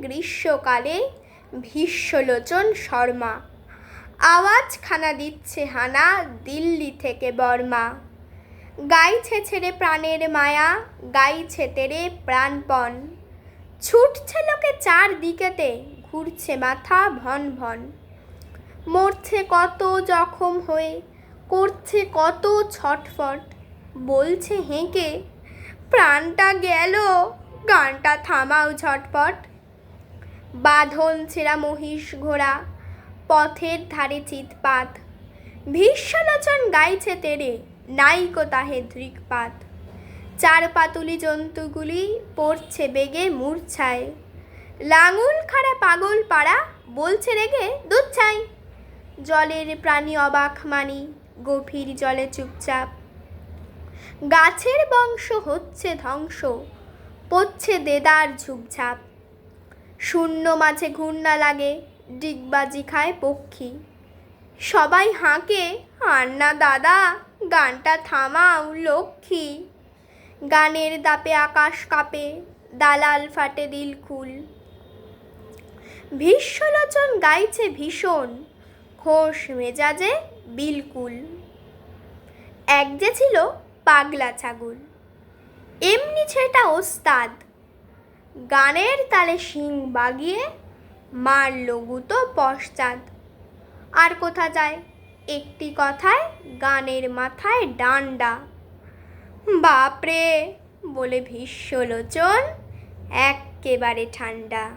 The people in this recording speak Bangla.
গ্রীষ্মকালে ভীষ্মলোচন শর্মা। আওয়াজখানা দিচ্ছে হানা দিল্লি থেকে বর্মা। গাইছে ছেড়ে প্রাণের মায়া, গাইছে তেরে প্রাণপণ। ছুটছে লোকে চারদিকেতে, ঘুরছে মাথা ভন ভন। মরছে কত জখম হয়ে, করছে কত ছটফট। বলছে হেঁকে, প্রাণটা গেল, গানটা থামাও ঝটপট। বাঁধন ছেঁড়া মহিষ ঘোড়া, পথের ধারে চিৎপাত। ভীষ্মলোচন গাইছে তেরে, নাইকো তাহে দৃকপাত। চার পাতুলি জন্তুগুলি পড়ছে বেগে মূর্ছায়। লাঙুল খাড়া পাগল পাড়া বলছে রেগে দুধ চাই জলের প্রাণী অবাক মানি, গভীর জলে চুপচাপ। গাছের বংশ হচ্ছে ধ্বংস, পড়ছে দেদার ঝুপঝাপ। শূন্য মাঝে ঘূর্ণা লাগে, ডিগবাজি খায় পক্ষী। সবাই হাঁকে, আর না দাদা, গানটা থামাও লক্ষ্মী। গানের দাপে আকাশ কাঁপে, দালাল ফাটে দিলকুল ভীষ্মলোচন গাইছে ভীষণ, খোশ মেজাজে বিলকুল। এক যে ছিল পাগলা ছাগল, এমনি ছেটা ওস্তাদ। গানের তালে শিং বাগিয়ে মারল গুতো পশ্চাৎ। আর কোথা যায়? একটি কথায় গানের মাথায় ডান্ডা। বাপরে, বলে ভীষ্মলোচন এক্কেবারে ঠান্ডা।